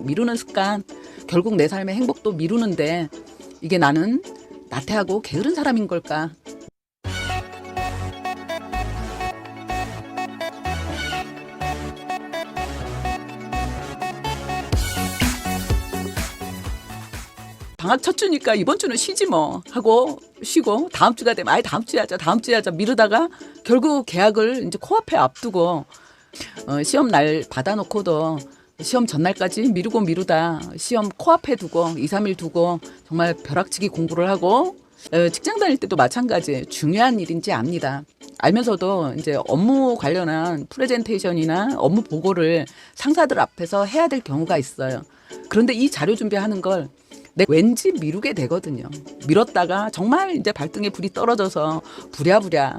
미루는 습관 결국 내 삶의 행복도 미루는데 이게 나는 나태하고 게으른 사람인 걸까? 방학 첫 주니까 이번 주는 쉬지 뭐 하고 쉬고 다음 주가 되면 아예 다음 주에 하자 다음 주에 하자 미루다가 결국 계약을 이제 코앞에 앞두고 어, 시험 날 받아놓고도 시험 전날까지 미루고 미루다 시험 코앞에 두고 2, 3일 두고 정말 벼락치기 공부를 하고 어, 직장 다닐 때도 마찬가지 중요한 일인지 압니다. 알면서도 이제 업무 관련한 프레젠테이션이나 업무 보고를 상사들 앞에서 해야 될 경우가 있어요. 그런데 이 자료 준비하는 걸내 왠지 미루게 되거든요. 미뤘다가 정말 이제 발등에 불이 떨어져서 부랴부랴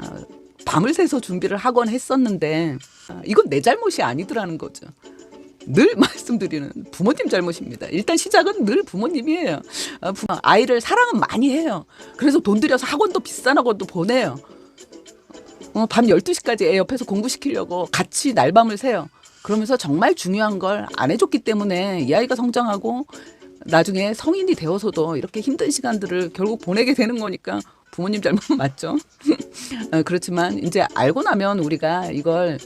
밤을 새서 준비를 하곤 했었는데 아, 이건 내 잘못이 아니더라는 거죠. 늘 말씀드리는 부모님 잘못입니다. 일단 시작은 늘 부모님이에요. 아, 부- 아이를 사랑은 많이 해요. 그래서 돈 들여서 학원도 비싼 학원도 보내요. 어, 밤 12시까지 애 옆에서 공부시키려고 같이 날밤을 새요. 그러면서 정말 중요한 걸 안 해줬기 때문에 이 아이가 성장하고 나중에 성인이 되어서도 이렇게 힘든 시간들을 결국 보내게 되는 거니까 부모님 잘못 맞죠. 어, 그렇지만 이제 알고 나면 우리가 이걸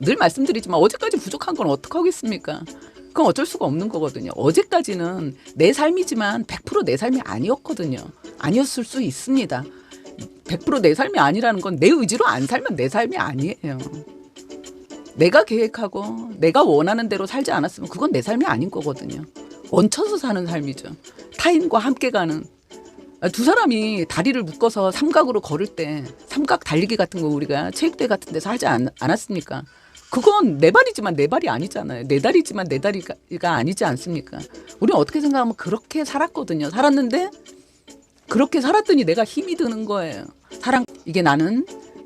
늘 말씀드리지만 어제까지 부족한 건 어떡하겠습니까? 그건 어쩔 수가 없는 거거든요. 어제까지는 내 삶이지만 100%내 삶이 아니었거든요. 아니었을 수 있습니다. 100%내 삶이 아니라는 건 내 의지로 안 살면 내 삶이 아니에요. 내가 계획하고 내가 원하는 대로 살지 않았으면 그건 내 삶이 아닌 거거든요. 얹혀서 사는 삶이죠. 타인과 함께 가는 아, 두 사람이 다리를 묶어서 삼각으로 걸을 때 삼각 달리기 같은 거 우리가 체육대 같은 데서 하지 않, 않았습니까? 그건 내 발이지만 내 발이 아니잖아요. 내 다리지만 내 다리가 아니지 않습니까? 우리는 어떻게 생각하면 그렇게 살았거든요. 살았는데 그렇게 살았더니 내가 힘이 드는 거예요. 사랑 이게 나는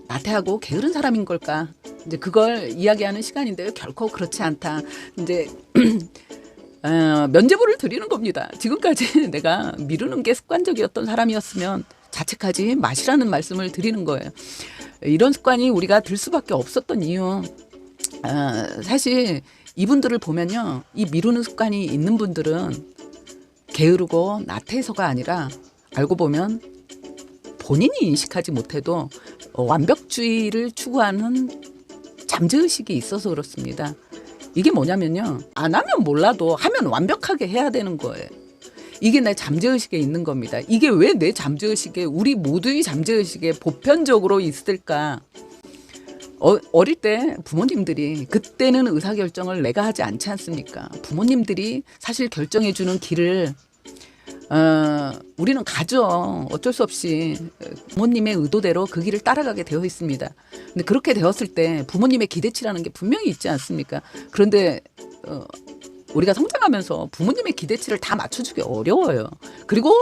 나태하고 게으른 사람인 걸까? 이제 그걸 이야기하는 시간인데요. 결코 그렇지 않다. 이제 어, 면제부를 드리는 겁니다. 지금까지 내가 미루는 게 습관적이었던 사람이었으면 자책하지 마시라는 말씀을 드리는 거예요. 이런 습관이 우리가 들 수밖에 없었던 이유. 어, 사실 이분들을 보면요. 이 미루는 습관이 있는 분들은 게으르고 나태해서가 아니라 알고 보면 본인이 인식하지 못해도 어, 완벽주의를 추구하는 잠재의식이 있어서 그렇습니다. 이게 뭐냐면요. 안 하면 몰라도 하면 완벽하게 해야 되는 거예요. 이게 내 잠재의식에 있는 겁니다. 이게 왜 내 잠재의식에 우리 모두의 잠재의식에 보편적으로 있을까? 어, 어릴 때 부모님들이 그때는 의사결정을 내가 하지 않지 않습니까? 부모님들이 사실 결정해주는 길을 어, 우리는 가죠. 어쩔 수 없이 부모님의 의도대로 그 길을 따라가게 되어 있습니다. 근데 그렇게 되었을 때 부모님의 기대치라는 게 분명히 있지 않습니까? 그런데 어, 우리가 성장하면서 부모님의 기대치를 다 맞춰주기 어려워요. 그리고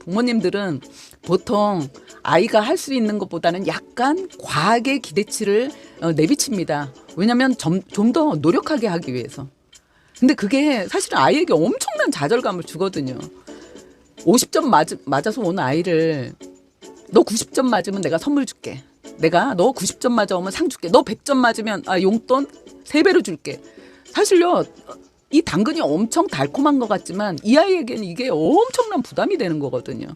부모님들은 보통 아이가 할 수 있는 것보다는 약간 과하게 기대치를 어, 내비칩니다. 왜냐하면 좀 더 노력하게 하기 위해서. 근데 그게 사실은 아이에게 엄청난 좌절감을 주거든요. 50점 맞, 맞아서 온 아이를 너 90점 맞으면 내가 선물 줄게. 내가 너 90점 맞아 오면 상 줄게. 너 100점 맞으면 아 용돈 3배로 줄게. 사실요. 이 당근이 엄청 달콤한 것 같지만 이 아이에게는 이게 엄청난 부담이 되는 거거든요.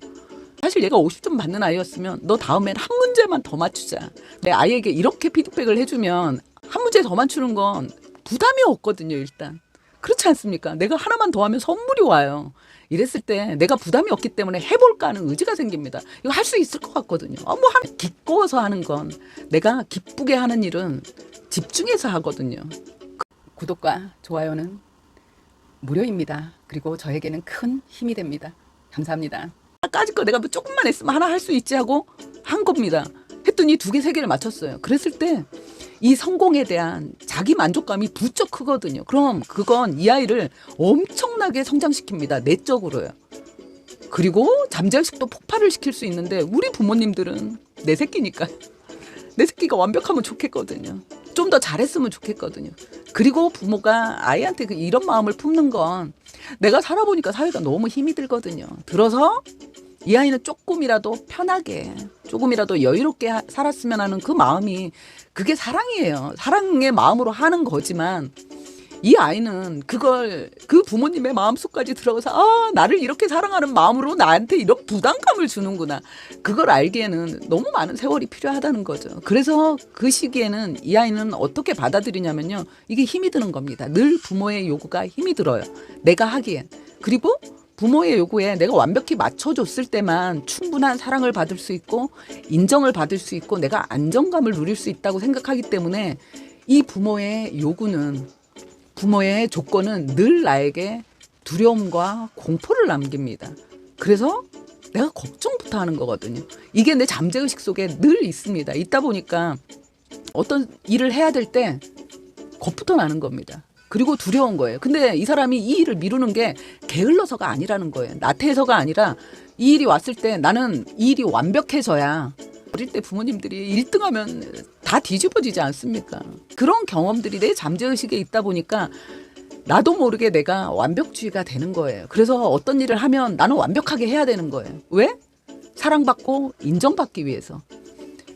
사실 얘가 50점 받는 아이였으면 너 다음엔 한 문제만 더 맞추자. 내 아이에게 이렇게 피드백을 해주면 한 문제 더 맞추는 건 부담이 없거든요, 일단. 그렇지 않습니까? 내가 하나만 더 하면 선물이 와요. 이랬을 때 내가 부담이 없기 때문에 해볼까 하는 의지가 생깁니다. 이거 할 수 있을 것 같거든요. 어, 뭐 한, 기꺼워서 하는 건 내가 기쁘게 하는 일은 집중해서 하거든요. 구독과 좋아요는 무료입니다. 그리고 저에게는 큰 힘이 됩니다. 감사합니다. 까짓 거 내가 뭐 조금만 했으면 하나 할 수 있지 하고 한 겁니다. 했더니 두 개, 세 개를 맞췄어요. 그랬을 때 이 성공에 대한 자기 만족감이 부쩍 크거든요. 그럼 그건 이 아이를 엄청나게 성장시킵니다. 내적으로요. 그리고 잠재의식도 폭발을 시킬 수 있는데 우리 부모님들은 내 새끼니까 내 새끼가 완벽하면 좋겠거든요. 좀 더 잘했으면 좋겠거든요. 그리고 부모가 아이한테 그 이런 마음을 품는 건 내가 살아보니까 사회가 너무 힘이 들거든요. 들어서 이 아이는 조금이라도 편하게, 조금이라도 여유롭게 하- 살았으면 하는 그 마음이 그게 사랑이에요. 사랑의 마음으로 하는 거지만 이 아이는 그걸 그 부모님의 마음속까지 들어가서 아 나를 이렇게 사랑하는 마음으로 나한테 이런 부담감을 주는구나. 그걸 알기에는 너무 많은 세월이 필요하다는 거죠. 그래서 그 시기에는 이 아이는 어떻게 받아들이냐면요. 이게 힘이 드는 겁니다. 늘 부모의 요구가 힘이 들어요. 내가 하기엔. 그리고 부모의 요구에 내가 완벽히 맞춰줬을 때만 충분한 사랑을 받을 수 있고 인정을 받을 수 있고 내가 안정감을 누릴 수 있다고 생각하기 때문에 이 부모의 요구는 부모의 조건은 늘 나에게 두려움과 공포를 남깁니다. 그래서 내가 걱정부터 하는 거거든요. 이게 내 잠재의식 속에 늘 있습니다. 있다 보니까 어떤 일을 해야 될 때 겁부터 나는 겁니다. 그리고 두려운 거예요. 근데 이 사람이 이 일을 미루는 게 게을러서가 아니라는 거예요. 나태해서가 아니라 이 일이 왔을 때 나는 이 일이 완벽해져야 어릴 때 부모님들이 1등하면 다 뒤집어지지 않습니까? 그런 경험들이 내 잠재의식에 있다 보니까 나도 모르게 내가 완벽주의가 되는 거예요. 그래서 어떤 일을 하면 나는 완벽하게 해야 되는 거예요. 왜? 사랑받고 인정받기 위해서.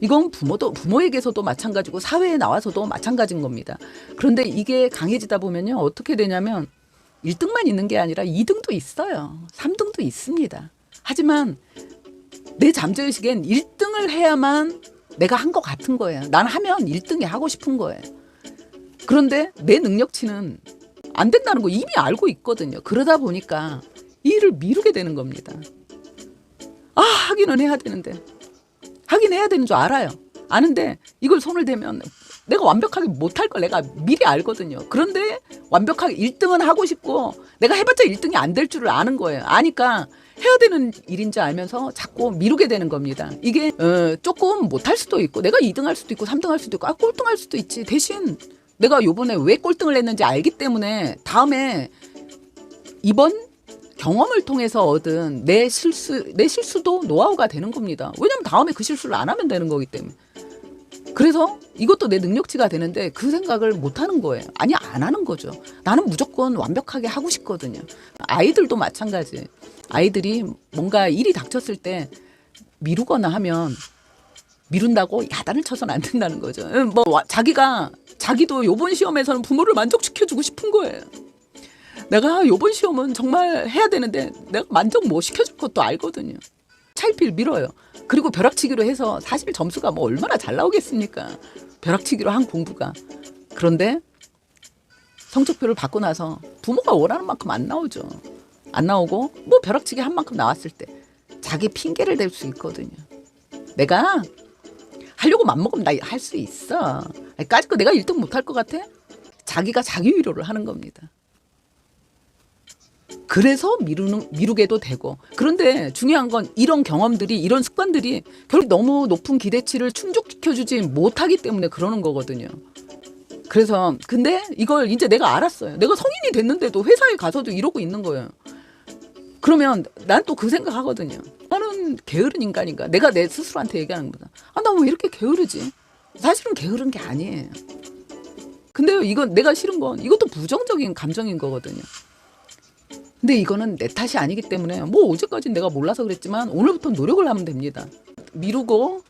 이건 부모도 부모에게서도 마찬가지고 사회에 나와서도 마찬가지인 겁니다. 그런데 이게 강해지다 보면요 어떻게 되냐면 1등만 있는 게 아니라 2등도 있어요. 3등도 있습니다. 하지만 내 잠재의식엔 1등을 해야만 내가 한 것 같은 거예요. 난 하면 1등이 하고 싶은 거예요. 그런데 내 능력치는 안 된다는 거 이미 알고 있거든요. 그러다 보니까 이 일을 미루게 되는 겁니다. 아, 하기는 해야 되는데. 하긴 해야 되는 줄 알아요. 아는데 이걸 손을 대면 내가 완벽하게 못할 걸 내가 미리 알거든요. 그런데 완벽하게 1등은 하고 싶고 내가 해봤자 1등이 안 될 줄을 아는 거예요. 아니까 해야 되는 일인 줄 알면서 자꾸 미루게 되는 겁니다. 이게 어, 조금 못할 수도 있고 내가 2등 할 수도 있고 3등 할 수도 있고 아 꼴등 할 수도 있지. 대신 내가 요번에 왜 꼴등을 했는지 알기 때문에 다음에 이번 경험을 통해서 얻은 내 실수 내 실수도 노하우가 되는 겁니다. 왜냐면 다음에 그 실수를 안 하면 되는 거기 때문에. 그래서 이것도 내 능력치가 되는데 그 생각을 못 하는 거예요. 아니 안 하는 거죠. 나는 무조건 완벽하게 하고 싶거든요. 아이들도 마찬가지. 아이들이 뭔가 일이 닥쳤을 때 미루거나 하면 미룬다고 야단을 쳐서는 안 된다는 거죠. 음, 뭐 와- 자기가 자기도 요번 시험에서는 부모를 만족시켜 주고 싶은 거예요. 내가 요번 시험은 정말 해야 되는데 내가 만족 못 시켜줄 것도 알거든요. 차일피일 밀어요. 그리고 벼락치기로 해서 사실 점수가 뭐 얼마나 잘 나오겠습니까? 벼락치기로 한 공부가. 그런데 성적표를 받고 나서 부모가 원하는 만큼 안 나오죠. 안 나오고 뭐 벼락치기 한 만큼 나왔을 때 자기 핑계를 댈 수 있거든요. 내가 하려고 맘먹으면 나 할 수 있어. 아니, 까짓 거 내가 1등 못할 것 같아? 자기가 자기 위로를 하는 겁니다. 그래서 미루는 미루게도 되고 그런데 중요한 건 이런 경험들이 이런 습관들이 결국 너무 높은 기대치를 충족시켜주지 못하기 때문에 그러는 거거든요. 그래서 근데 이걸 이제 내가 알았어요. 내가 성인이 됐는데도 회사에 가서도 이러고 있는 거예요. 그러면 난 또 그 생각하거든요. 나는 게으른 인간인가? 내가 내 스스로한테 얘기하는 거다. 아, 나 왜 이렇게 게으르지? 사실은 게으른 게 아니에요. 근데 이건 내가 싫은 건 이것도 부정적인 감정인 거거든요. 근데 이거는 내 탓이 아니기 때문에 뭐 어제까지 내가 몰라서 그랬지만 오늘부터 노력을 하면 됩니다. 미루고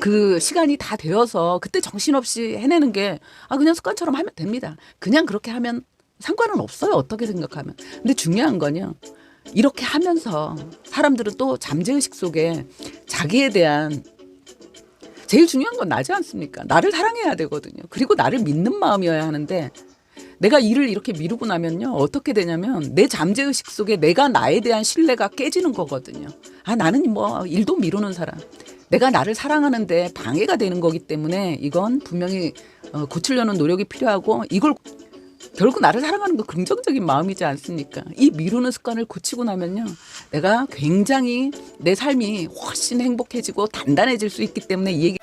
그 시간이 다 되어서 그때 정신없이 해내는 게 아 그냥 습관처럼 하면 됩니다. 그냥 그렇게 하면 상관은 없어요. 어떻게 생각하면. 근데 중요한 건요. 이렇게 하면서 사람들은 또 잠재의식 속에 자기에 대한 제일 중요한 건 나지 않습니까? 나를 사랑해야 되거든요. 그리고 나를 믿는 마음이어야 하는데 내가 일을 이렇게 미루고 나면요. 어떻게 되냐면 내 잠재의식 속에 내가 나에 대한 신뢰가 깨지는 거거든요. 아, 나는 뭐 일도 미루는 사람. 내가 나를 사랑하는데 방해가 되는 거기 때문에 이건 분명히 어, 고치려는 노력이 필요하고 이걸 결국 나를 사랑하는 거 긍정적인 마음이지 않습니까? 이 미루는 습관을 고치고 나면요. 내가 굉장히 내 삶이 훨씬 행복해지고 단단해질 수 있기 때문에 이 얘기